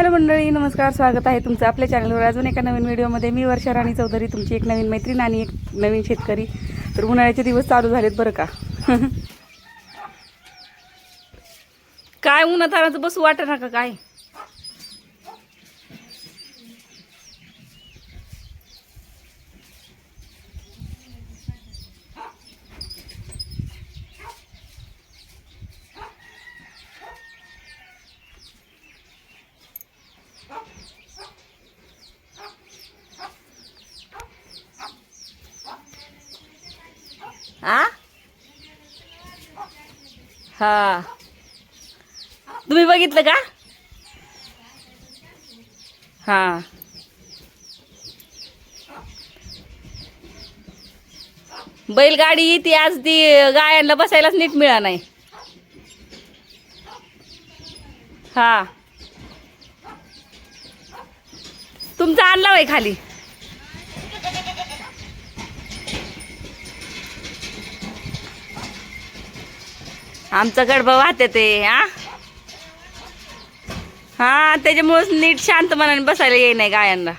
Hello मंडळी नमस्कार स्वागत आहे तुमचं आपल्या चॅनलवर. अजून एका नवीन व्हिडिओमध्ये मी वर्षा राणी चौधरी तुमची एक नवीन मैत्रीण आणि एक नवीन शेतकरी. तर उन्हाळ्याचे दिवस चालू झालेत बरं का? काय उन्हातानाचं बसू वाटत ना का काय? आ? हा. तुम्ही बघितलं का? हा. बैलगाडी ती आज ती गायांना बसायलाच नीट मिळा नाही. हा. तुमचा आणला आहे खाली? आमचं गडबा वाहते ते हा? हा त्याच्यामुळेच नीट शांत मनाने बसायला येई नाही गायांना.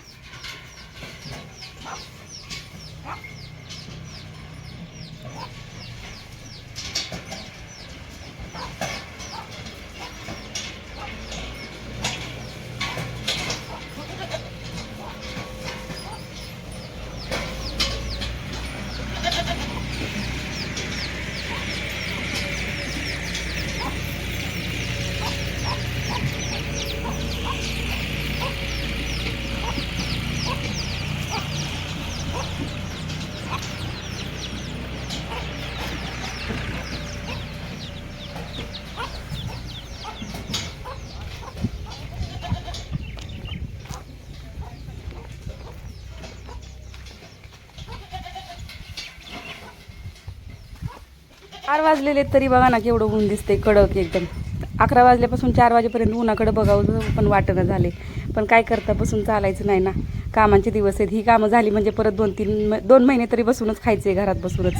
चार वाजलेले तरी बघा ना केवढं ऊन दिसते कडक एकदम. अकरा वाजल्यापासून चार वाजेपर्यंत उन्हाकडं बघावं पण वाटणं झाले. पण काय करता बसून चालायचं नाही ना. कामांचे दिवस आहेत. ही कामं झाली म्हणजे परत दोन तीन म- दोन महिने तरी बसूनच खायचे घरात बसूनच.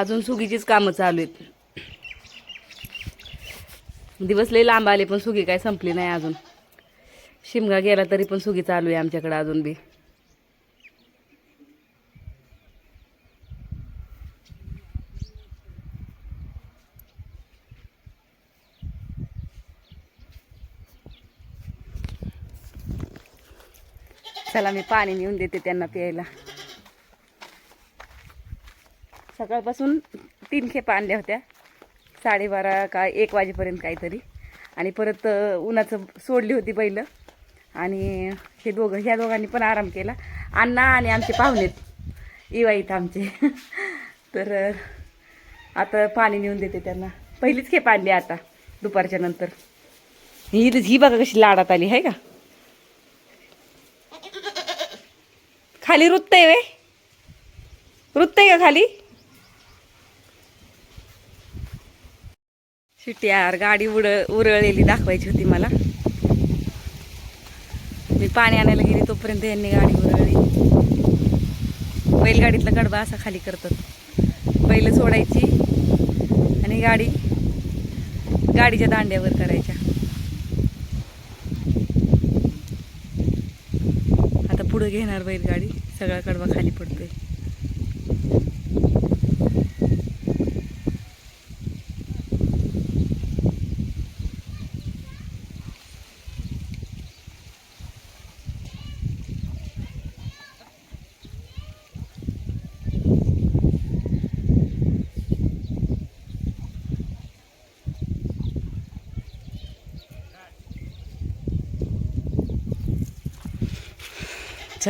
अजून सुगीचीच कामं चालू आहेत. दिवस लई लांब आले पण सुगी काय संपली नाही अजून. शिमगा गेला तरी पण सुगी चालू आहे आमच्याकडे अजून बी. चला मी पाणी नेऊन देते त्यांना प्यायला. सकाळपासून तीन खेपा आणल्या होत्या. साडेबारा का एक वाजेपर्यंत काहीतरी. आणि परत उन्हाचं सोडली होती पहिलं आणि हे दोघं ह्या दोघांनी पण आराम केला. अण्णा आणि आमचे पाहुणेत इवा इथं आमचे. तर आता पाणी नेऊन देते त्यांना. पहिलीच खेप आणली आता दुपारच्या नंतर. ही ही बघा कशी लाडात आली आहे का? खाली रुततंय वे. रुततंय का खाली? शिट्टी यार गाडी उड उरळलेली दाखवायची होती मला. मी पाणी आणायला गेली तोपर्यंत यांनी गाडी उरळली. बैलगाडीतला कडबा असा खाली करतात. बैल सोडायची आणि गाडी गाडीच्या दांड्यावर करायच्या. आता पुढं घेणार बैलगाडी सगळा कडबा खाली पडतोय.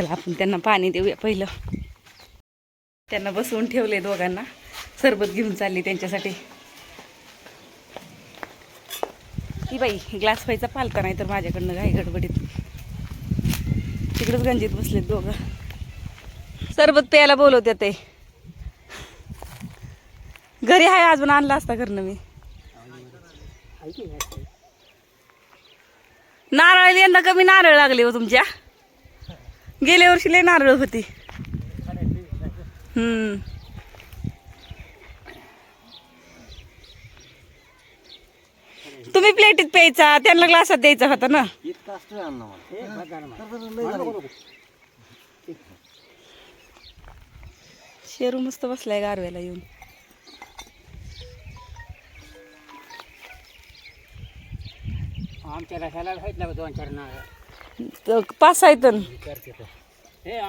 चला आपण त्यांना पाणी देऊया पहिलं. त्यांना बसवून ठेवले दोघांना. सरबत घेऊन चालली त्यांच्यासाठी. ती बाई ग्लास व्हायचा पालता नाही तर माझ्याकडनं घाई गडबडीत. तिकडंच गंजीत बसलेत दोघं. सरबत प्यायला बोलवते ते. घरी आहे अजून आणला असता घरनं मी. नारळ यंदा कमी नारळ लागले हो तुमच्या. गेल्या वर्षी लय नारळ होती. हम्म. तुम्ही प्लेटीत प्यायचा त्यांना ग्लासात द्यायचा होता ना? शेरू मस्त बसलाय गारव्याला येऊन. आमच्या खायला दोन चार नारळ. पाच आहेत. हे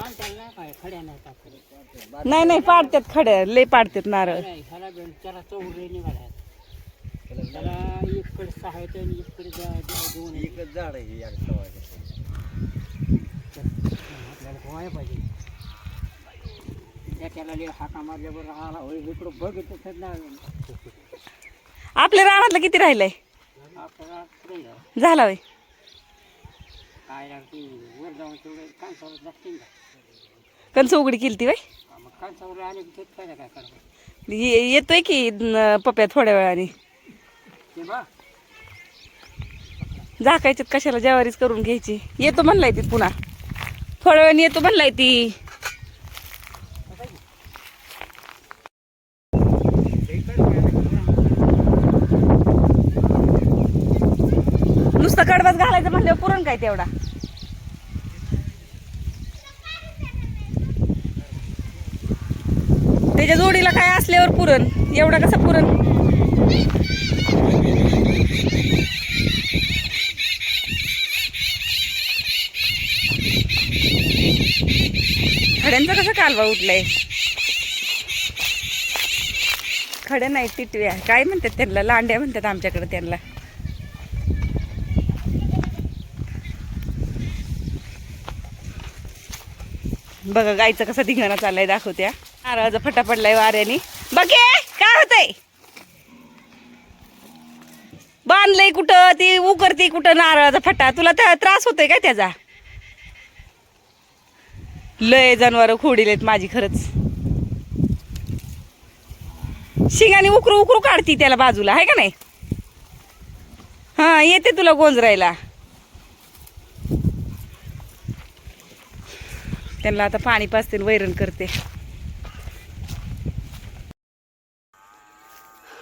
नाही टाकले नाही नाही पाडतात खड्या लय पाडतात नारळ. आपल्या रानातलं किती राहिलंय. झाला वय काय लागते वर जाऊन तेवढं कांसावर लागते का कंच उघडी केली ती ये- येतोय की पप्या थोड्या वेळाने. झाकायच्यात कशाला जेवारीच करून घ्यायची? येतो म्हणलाय ती पुन्हा. थोड्या वेळाने येतो म्हणलाय ती. नुसतं कडबाच घालायचं म्हणल्यावर पुरण काय तेवढा? त्याच्या जोडीला काय असल्यावर पुरण? एवढा कसा पुरण? खड्यांचा कसा कालवा उठलाय खड्या नाही टिटव्या काय म्हणतात त्यांना? लांड्या म्हणतात आमच्याकडे त्यांना. बघा गाईचं कसं धिंगाणा चाललाय दाखवत्या. नारळाचा फटा पडलाय वाऱ्याने. बघे काय होतंय? बांधलंय कुठं ती उकरती कुठं नारळाचा फटा? तुला त्रास होतोय काय त्याचा? लय जनावर खोडीलेत माझी खरंच. शिंगाने उकरू उकरू काढती त्याला बाजूला आहे का नाही? हा येते तुला गोंजरायला. त्यांना आता पाणी पाचते वैरण करते.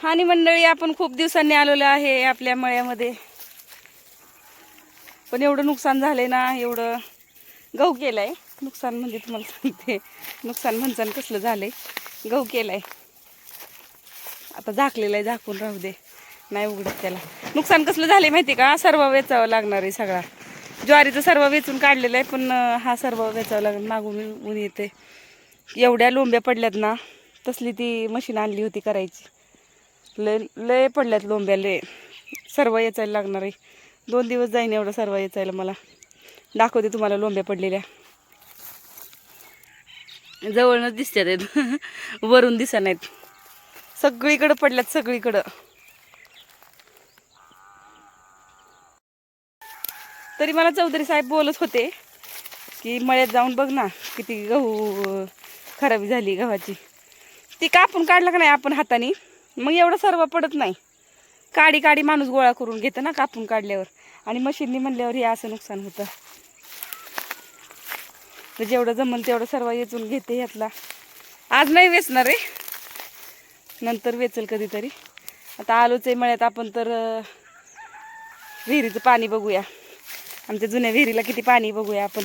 आणि मंडळी आपण खूप दिवसांनी आलेलो आहे आपल्या मळ्यामध्ये. पण एवढं नुकसान झालंय ना एवढं गहू केलाय. नुकसान म्हणजे तुम्हाला सांगते नुकसान म्हणसान कसलं झालंय. गहू केलाय. आता झाकलेलं आहे झाकून राहू दे. नाही उघडत त्याला. नुकसान कसलं झालंय माहिती का? सर्व वेचावं लागणार आहे सगळा. ज्वारीचं सर्व वेचून काढलेलं आहे पण हा सर्व वेचावं लागणार मागून ऊन येते एवढ्या लोंब्या पडल्यात ना तसली ती मशीन आणली होती करायची. लय लय पडल्यात लोंब्या लय. सर्व याचायला लागणार आहे. दोन दिवस जाईन एवढं सर्व याचायला मला. दाखवते तुम्हाला लोंब्या पडलेल्या. जवळनच दिसतात आहेत. वरून दिसा नाहीत. सगळीकडं पडल्यात सगळीकडं. तरी मला चौधरी साहेब बोलत होते की मळ्यात जाऊन बघ ना किती गहू खराबी झाली गव्हाची. ती कापून काढलं का नाही आपण हाताने? मग एवढं सर्व पडत नाही. काडी काडी माणूस गोळा करून घेतं ना कापून काढल्यावर. आणि मशीननी म्हणल्यावर हे असं नुकसान होतं. तर जेवढं जमल तेवढं सर्व वेचून घेते यातला आज नाही वेचणार रे नंतर वेचल कधीतरी. आता आलोच आहे मळ्यात आपण तर विहिरीचं पाणी बघूया. आमच्या जुन्या विहिरीला किती पाणी बघूया आपण.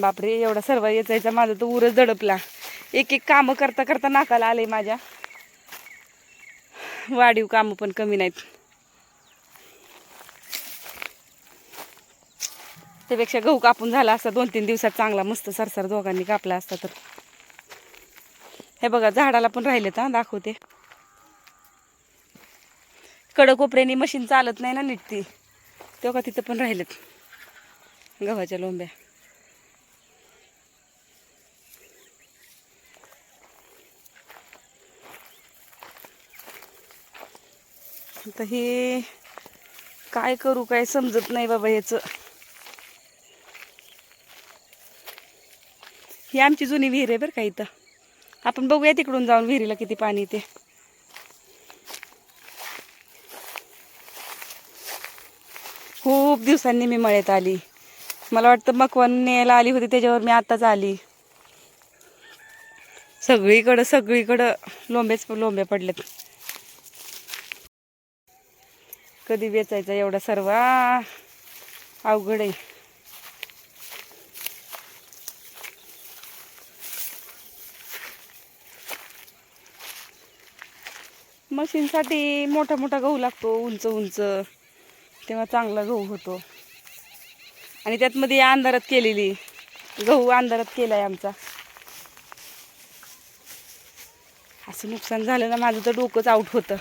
बापरे एवढा सर्व याचायचा. माझा तर उरच दडपला. एक एक कामं करता करता नाकाला आले माझ्या. वाढीव कामं पण कमी नाहीत. त्यापेक्षा गहू कापून झाला असता दोन तीन दिवसात चांगला मस्त सरसर दोघांनी कापला असता तर. हे बघा झाडाला पण राहिलेत हा दाखवते. कडक मशीन चालत नाही ना नीट ती. तेव्हा तिथं पण राहिलेत गव्हाच्या लोंब्या. आता हे काय करू काय समजत नाही बाबा ह्याचं. ही आमची जुनी विहीर आहे बरं का इथं. आपण बघूया तिकडून जाऊन विहिरीला किती पाणी ते खूप दिवसांनी मी मळ्यात आली. मला वाटतं मकवन न्यायला आली होती त्याच्यावर मी आताच आली. सगळीकडं सगळीकडं लोंबेच लोंबे पडलेत. कधी वेचायचा एवढा सर्व? अवघड आहे. मशीनसाठी मोठा मोठा गहू लागतो उंच उंच. तेव्हा चांगला गहू होतो. आणि त्यात मध्ये अंधारात केलेली गहू अंधारात केलाय आमचा. असं नुकसान झालं ना माझं तर डोकंच आउट होतं.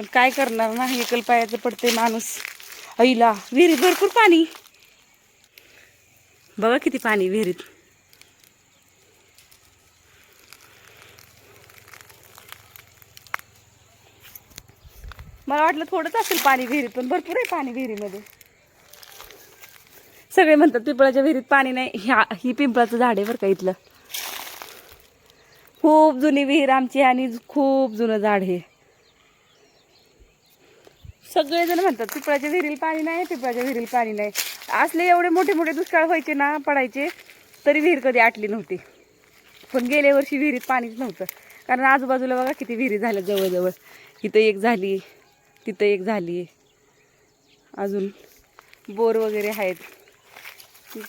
पण काय करणार ना? एकल पायाचं पडते माणूस. ऐला विहिरीत भरपूर पाणी. बघा किती पाणी विहिरीत. मला वाटलं थोडंच असेल पाणी विहिरीत पण भरपूर आहे पाणी विहिरीमध्ये. सगळे म्हणतात पिंपळाच्या विहिरीत पाणी नाही. ह्या ही पिंपळाचं झाड आहे बरं का इथलं. खूप जुनी विहीर आमची आणि खूप जुनं झाड आहे सगळेजण म्हणतात पिपळाच्या विहिरीला पाणी नाही पिपळाच्या विहिरीला पाणी नाही. असले एवढे मोठे मोठे दुष्काळ व्हायचे ना पडायचे तरी विहीर कधी आटली नव्हती. पण गेल्या वर्षी विहिरीत पाणीच नव्हतं. कारण आजूबाजूला बघा किती विहिरी झाल्या जवळजवळ. इथं एक झाली तिथं एक झाली. अजून बोर वगैरे आहेत.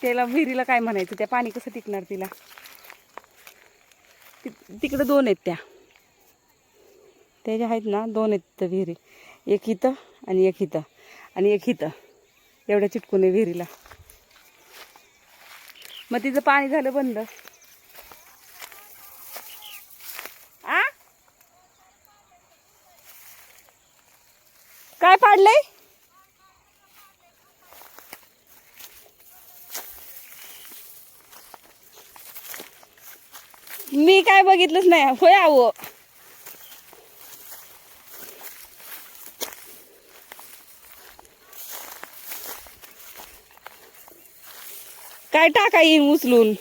त्याला विहिरीला काय म्हणायचं? त्या पाणी कसं टिकणार तिला? तिकडं दोन आहेत त्या. त्याच्या आहेत ना दोन आहेत तिथं विहिरी. एक इथं आणि एक इथं आणि एक इथं. एवढ्या चिटकून आहे विहिरीला. मग तिचं पाणी झालं बंद. आ? काय पाडलंय? मी काय बघितलंच नाही. होय आहो. काय टाका येईन उचलून?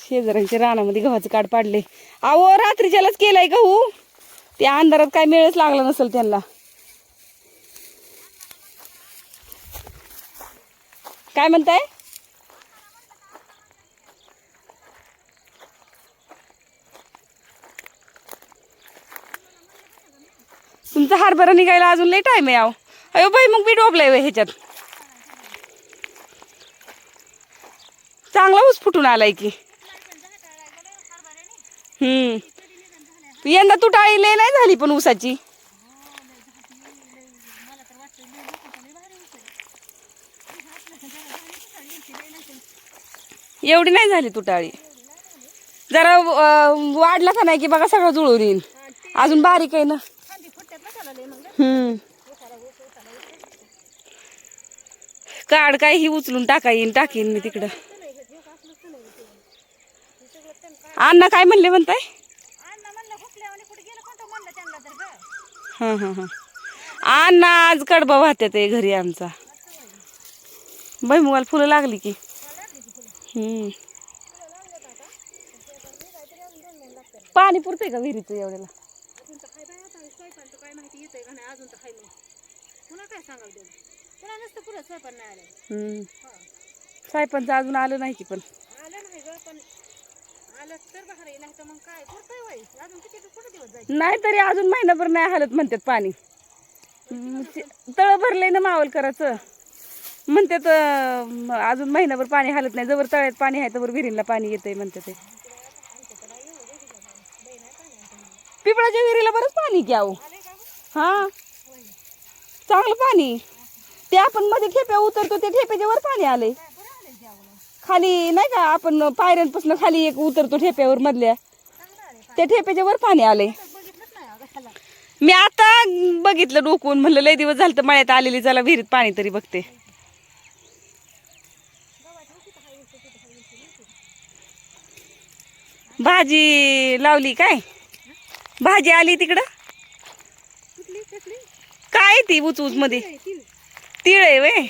शेजाऱ्यांच्या रानामध्ये गव्हाचं काढ पाडले. अहो रात्रीच्यालाच केलाय गहू. त्या अंधारात काय मिळच लागला नसेल त्यांना. काय म्हणताय? तुमचा हरभरा निघायला अजून लई टाइम आहे अहो. अयो बाई मग मी डोबलाय ह्याच्यात. चांगला ऊस फुटून आलाय की. हम्म. यंदा तुटाळी लय नाही झाली पण ऊसाची. एवढी नाही झाली तुटाळी जरा वाढला का नाही की बघा सगळं जुळून येईल अजून बारीक आहे ना. हम्म. काढ काय ही उचलून टाका येईन टाकीन मी तिकडं. अण्णा काय म्हणले म्हणताय? हां हां हां. अण्णा आज कडबा वाहत्यात आहे घरी आमचा. भैमुगाला फुलं लागली की. पाणी पुरतंय का विहिरीचं एवढ्याला? सायपांचं अजून आलं नाही की पण. नाही तरी अजून महिनाभर नाही हालत म्हणतात पाणी. तळ भरलंय ना मावल करायचं म्हणतात अजून महिनाभर पाणी हालत नाही. जवळ तळ्यात पाणी आहे तर विहिरीला पाणी येतंय म्हणतात ते. पिपळाच्या विहिरीला बरंच पाणी अहो हा. चांगलं पाणी. ते आपण मध्ये ठेप्या उतरतो त्या ठेप्याच्या वर पाणी आले. खाली नाही का आपण पायऱ्यांपासून खाली एक उतरतो ठेप्यावर मधल्या. त्या ठेप्याच्या वर पाणी आले. मी आता बघितलं डोकून म्हणलं लय दिवस झालं तर मळ्यात आलेली चला विहिरीत पाणी तरी बघते. भाजी लावली काय? भाजी आली तिकडं? काय ती उच उच मध्ये तिळ आहे वे